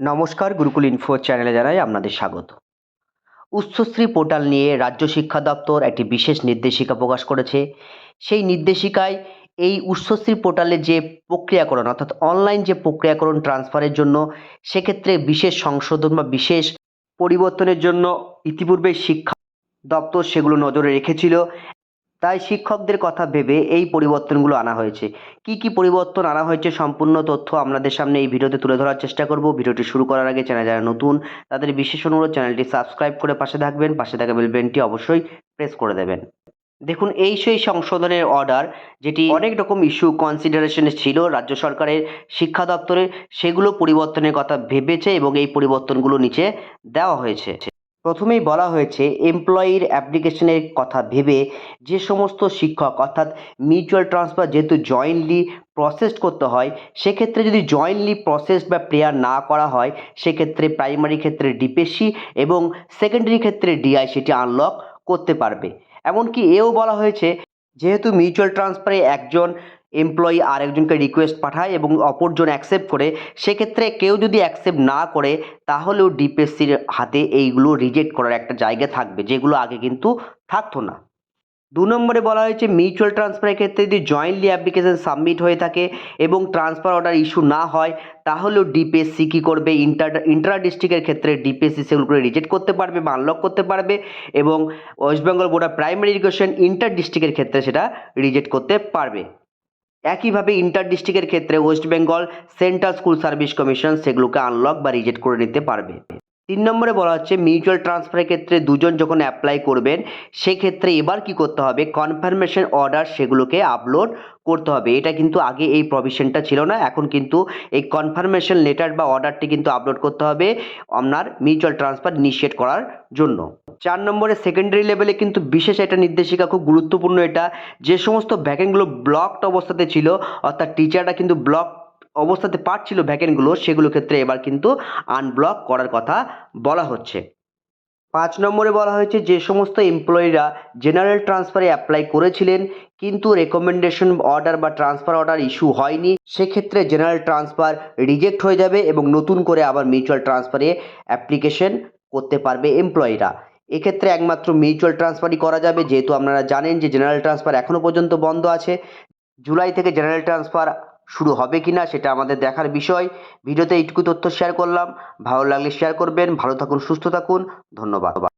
নমস্কার গুরুকুল ইনফো চ্যানেলে জানাই আপনাদের স্বাগত। উচ্চশ্রী পোর্টাল নিয়ে রাজ্য শিক্ষা দপ্তর একটি বিশেষ নির্দেশিকা প্রকাশ করেছে। সেই নির্দেশিকায় এই উচ্চশ্রী পোর্টালে যে প্রক্রিয়াকরণ, অর্থাৎ অনলাইন যে প্রক্রিয়াকরণ ট্রান্সফারের জন্য, সেক্ষেত্রে বিশেষ সংশোধন বা বিশেষ পরিবর্তনের জন্য ইতিপূর্বে শিক্ষা দপ্তর সেগুলো নজরে রেখেছিল। তাই শিক্ষকদের কথা ভেবে এই পরিবর্তনগুলো আনা হয়েছে। কি কি পরিবর্তন আনা হয়েছে সম্পূর্ণ তথ্য আপনাদের সামনে এই ভিডিওতে তুলে ধরার চেষ্টা করব। ভিডিওটি শুরু করার আগে চ্যানেল যারা নতুন, তাদের বিশেষ অনুরোধ, চ্যানেলটি সাবস্ক্রাইব করে পাশে থাকবেন, পাশে থাকা বেল বেলটি অবশ্যই প্রেস করে দেবেন। দেখুন, এই সেই সংশোধনের অর্ডার যেটি অনেক রকম ইস্যু কনসিডারেশনে ছিল রাজ্য সরকারের শিক্ষা দপ্তরে, সেগুলো পরিবর্তনের কথা ভেবেছে এবং এই পরিবর্তনগুলো নিচে দেওয়া হয়েছে। প্রথমেই বলা হয়েছে এমপ্লয়ির অ্যাপ্লিকেশনের কথা ভেবে যে সমস্ত শিক্ষক, অর্থাৎ মিউচুয়াল ট্রান্সফার যেহেতু জয়েন্টলি প্রসেস করতে হয়, সেক্ষেত্রে যদি জয়েন্টলি প্রসেস বা প্রেয়ার না করা হয়, সেক্ষেত্রে প্রাইমারি ক্ষেত্রে ডিপিএসসি এবং সেকেন্ডারি ক্ষেত্রে ডিআই সেটি আনলক করতে পারবে। এমনকি এও বলা হয়েছে, যেহেতু মিউচুয়াল ট্রান্সফারে একজন এমপ্লয়ি আরেকজনকে রিকোয়েস্ট পাঠায় এবং অপরজন অ্যাকসেপ্ট করে, সেক্ষেত্রে কেউ যদি অ্যাকসেপ্ট না করে তাহলেও ডিপিএসসির হাতে এইগুলো রিজেক্ট করার একটা জায়গা থাকবে, যেগুলো আগে কিন্তু থাকতো না। দু নম্বরে বলা হয়েছে মিউচুয়াল ট্রান্সফারের ক্ষেত্রে যদি জয়েন্টলি অ্যাপ্লিকেশন সাবমিট হয়ে থাকে এবং ট্রান্সফার অর্ডার ইস্যু না হয় তাহলেও ডিপিএসসি কী করবে? ইন্টার ইন্টার ডিস্ট্রিক্টের ক্ষেত্রে ডিপিএসসি সেগুলো রিজেক্ট করতে পারবে বা আনলক করতে পারবে এবং West Bengal Board of Primary Education inter ডিস্ট্রিক্টের ক্ষেত্রে সেটা রিজেক্ট করতে পারবে। একইভাবে ইন্টার ডিস্ট্রিক্টের ক্ষেত্রে West Bengal Central School Service Commission সেগুলোকে আনলক বা রিজেক্ট করে নিতে পারবে। তিন নম্বরে বলা হচ্ছে মিউচুয়াল ট্রান্সফারের ক্ষেত্রে দুজন যখন অ্যাপ্লাই করবেন, সেক্ষেত্রে এবার কি করতে হবে? কনফার্মেশন অর্ডার সেগুলোকে আপলোড করতে হবে। এটা কিন্তু আগে এই প্রভিশনটা ছিল না, এখন কিন্তু এই কনফার্মেশন লেটার বা অর্ডারটি কিন্তু আপলোড করতে হবে আপনার মিউচুয়াল ট্রান্সফার ইনিশিয়েট করার জন্য। চার নম্বরে সেকেন্ডারি লেভেলে কিন্তু বিশেষ একটা নির্দেশিকা, খুব গুরুত্বপূর্ণ এটা। যে সমস্ত ভ্যাকেন্টগুলো ব্লকড অবস্থাতে ছিল, অর্থাৎ টিচাররা কিন্তু ব্লক অবস্থাতে পাচ্ছিল ভ্যাকেন্টগুলো সেগুলো ক্ষেত্রে এবার কিন্তু আনব্লক করার কথা বলা হচ্ছে। পাঁচ নম্বরে বলা হয়েছে, যে সমস্ত এমপ্লয়িরা জেনারেল ট্রান্সফারে অ্যাপ্লাই করেছিলেন, কিন্তু রেকমেন্ডেশন অর্ডার বা ট্রান্সফার অর্ডার ইস্যু হয়নি। সেক্ষেত্রে জেনারেল ট্রান্সফার রিজেক্ট হয়ে যাবে এবং নতুন করে আবার মিউচুয়াল ট্রান্সফারে অ্যাপ্লিকেশন করতে পারবে এমপ্লয়িরা এক্ষেত্রে একমাত্র মিউচুয়াল ট্রান্সফারই করা যাবে। যেহেতু আপনারা জানেন যে জেনারেল ট্রান্সফার এখনও পর্যন্ত বন্ধ আছে। জুলাই থেকে জেনারেল ট্রান্সফার শুরু হবে কি না সেটা আমাদের দেখার বিষয়। ভিডিওতে এইটুকু তথ্য শেয়ার করলাম। ভালো লাগলে শেয়ার করবেন। ভালো থাকুন, সুস্থ থাকুন। ধন্যবাদ।